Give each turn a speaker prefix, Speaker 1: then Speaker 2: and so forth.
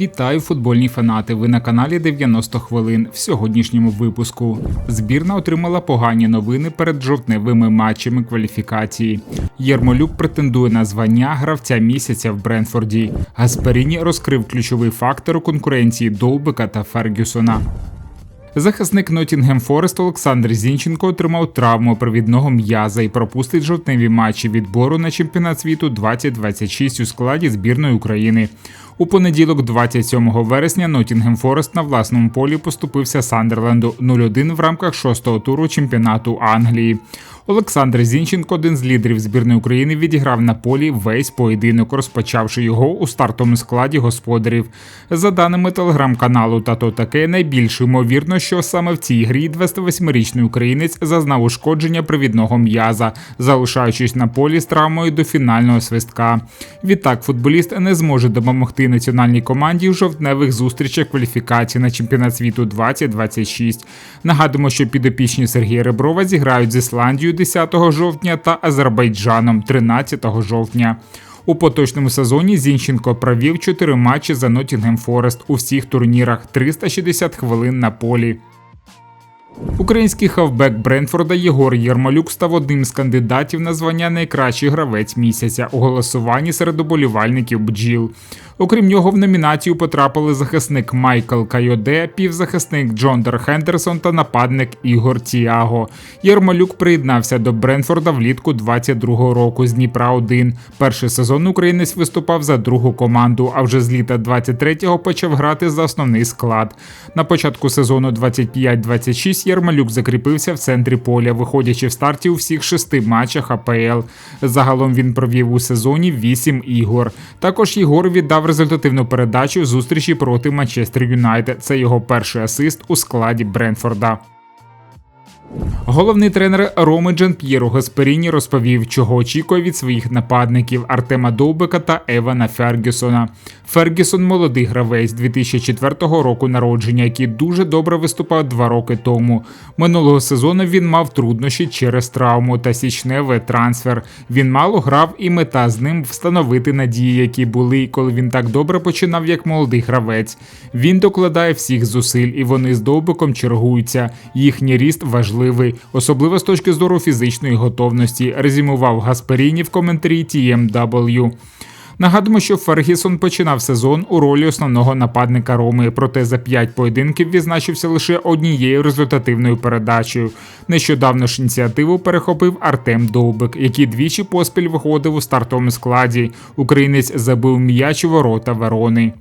Speaker 1: Вітаю футбольні фанати. Ви на каналі 90 хвилин. В сьогоднішньому випуску збірна отримала погані новини перед жовтневими матчами кваліфікації. Єрмолюк претендує на звання гравця місяця в Бренфорді. Гасперіні розкрив ключовий фактор у конкуренції Довбика та Фергюсона. Захисник Ноттінгем Форест Олександр Зінченко отримав травму провідного м'яза і пропустить жовтневі матчі відбору на чемпіонат світу 2026 у складі збірної України. У понеділок, 27 вересня, Ноттінгем Форест на власному полі поступився Сандерленду 0-1 в рамках шостого туру чемпіонату Англії. Олександр Зінченко, один з лідерів збірної України, відіграв на полі весь поєдинок, розпочавши його у стартовому складі господарів. За даними телеграм-каналу Тато таке, найбільш ймовірно, що саме в цій грі 28-річний українець зазнав ушкодження привідного м'яза, залишаючись на полі з травмою до фінального свистка. Відтак футболіст не зможе допомогти національній команді в жовтневих зустрічах кваліфікації на чемпіонат світу 2026. Нагадуємо, що підопічні Сергія Реброва зіграють з Ісландією 10 жовтня та Азербайджаном 13 жовтня. У поточному сезоні Зінченко провів 4 матчі за Ноттінгем Форест у всіх турнірах 360 хвилин на полі. Український хавбек Брентфорда Єгор Єрмолюк став одним з кандидатів на звання найкращий гравець місяця у голосуванні серед уболівальників бджіл. Окрім нього, в номінацію потрапили захисник Майкл Кайоде, півзахисник Джондер Хендерсон та нападник Ігор Тіаго. Єрмолюк приєднався до Брентфорда влітку 22-го року з Дніпра 1 Перший сезон українець виступав за другу команду, а вже з літа 23-го почав грати за основний склад. На початку сезону 25-26 Єрмолюк закріпився в центрі поля, виходячи в старті у всіх шести матчах АПЛ. Загалом він провів у сезоні 8 ігор. Також Єгор віддав результативну передачу зустрічі проти Манчестер Юнайтед. Це його перший асист у складі Брентфорда. Головний тренер Роми Джан П'єро Гасперіні розповів, чого очікує від своїх нападників Артема Довбика та Евана Фергюсона. Фергюсон молодий гравець 2004 року народження, який дуже добре виступав два роки тому. Минулого сезону він мав труднощі через травму та січневий трансфер. Він мало грав, і мета з ним встановити надії, які були, коли він так добре починав, як молодий гравець. Він докладає всіх зусиль, і вони з довбиком чергуються. Їхній ріст важливий, особливо з точки зору фізичної готовності. Резюмував Гасперіні в коментарі TMW. Нагадуємо, що Фергісон починав сезон у ролі основного нападника Роми, проте за п'ять поєдинків відзначився лише однією результативною передачею. Нещодавно ж ініціативу перехопив Артем Довбик, який двічі поспіль виходив у стартовому складі. Українець забив м'яч у ворота Верони.